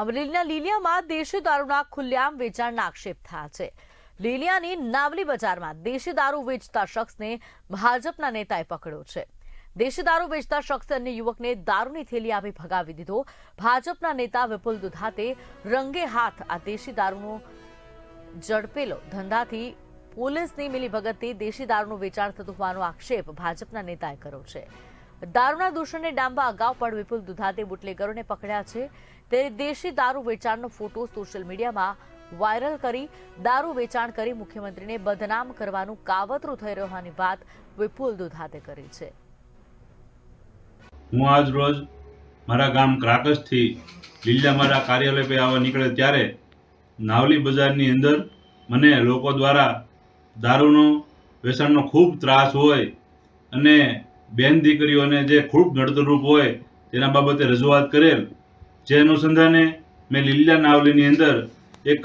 અમરેલીના લીલિયામાં દેશી દારૂના ખુલ્લેઆમ વેચાણના આક્ષેપ થયા છે. લીલિયાની નાવલી બજારમાં દેશી દારૂ વેચતા શખ્સને ભાજપના નેતાએ પકડ્યો છે. દેશી દારૂ વેચતા શખ્સે અન્ય યુવકને દારૂની થેલી આપી ભગાવી દીધો. ભાજપના નેતા વિપુલ દુધાતે રંગે હાથ આ દેશી દારૂનો ઝડપેલો ધંધાથી પોલીસની મિલીભગતથી દેશી દારૂનું વેચાણ થતું હોવાનો આક્ષેપ ભાજપના નેતાએ કર્યો છે. દારૂના દૂષણને ડામવા અગાઉ પણ વિપુલ દુધાતે બુટલેગરોને પકડ્યા છે. તે દેશી દારૂ વેચાણનો ફોટો સોશિયલ મીડિયામાં વાયરલ કરી, દારૂ વેચાણ કરી મુખ્યમંત્રીને બદનામ કરવાનું કાવતરું થઈ રહ્યાની વાત વિપુલ દુધાતે કરી છે. હું આજ રોજ મારા ગામ ક્રાકસથી લીલા મારા કાર્યાલય પે આવવા નીકળે ત્યારે નાવલી બજારની અંદર મને લોકો દ્વારા દારૂનો વેચાણનો ખૂબ ત્રાસ હોય અને બેન દીકરીઓને જે ખૂબ નડતરૂપ હોય તેના બાબતે રજૂઆત કરેલ, જે અનુસંધાને મેં લીલા નાવલીની અંદર એક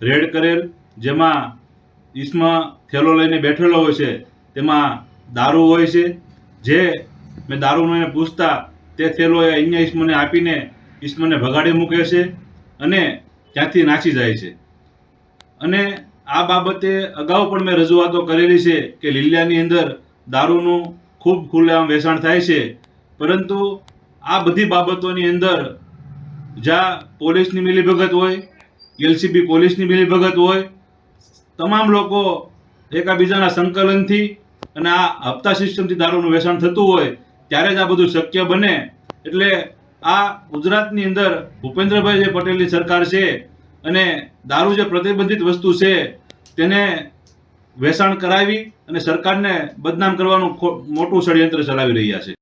રેડ કરેલ, જેમાં ઈસમાં થેલો લઈને બેઠેલો હોય છે, તેમાં દારૂ હોય છે, જે મેં દારૂનો એને પૂછતા તે થેલો એ અન્ય ઈસમને આપીને ઈસમને ભગાડી મૂકે છે અને ત્યાંથી નાસી જાય છે. અને આ બાબતે અગાઉ પણ મેં રજૂઆતો કરેલી છે કે લીલિયાની અંદર દારૂનું ખૂબ ખુલ્લેઆમ વેચાણ થાય છે. પરંતુ આ બધી બાબતોની અંદર જ્યાં પોલીસની મિલીભગત હોય, એલસીબી પોલીસની મિલીભગત હોય, તમામ લોકો એકાબીજાના સંકલનથી અને આ હપ્તા સિસ્ટમથી દારૂનું વેચાણ થતું હોય, ત્યારે જ આ બધું શક્ય બને. એટલે આ ગુજરાતની અંદર ભૂપેન્દ્રભાઈ જે પટેલની સરકાર છે અને દારૂ જે પ્રતિબંધિત વસ્તુ છે, તેને વેચાણ કરાવી અને સરકારને બદનામ કરવાનું મોટું ષડયંત્ર ચલાવી રહ્યા છે.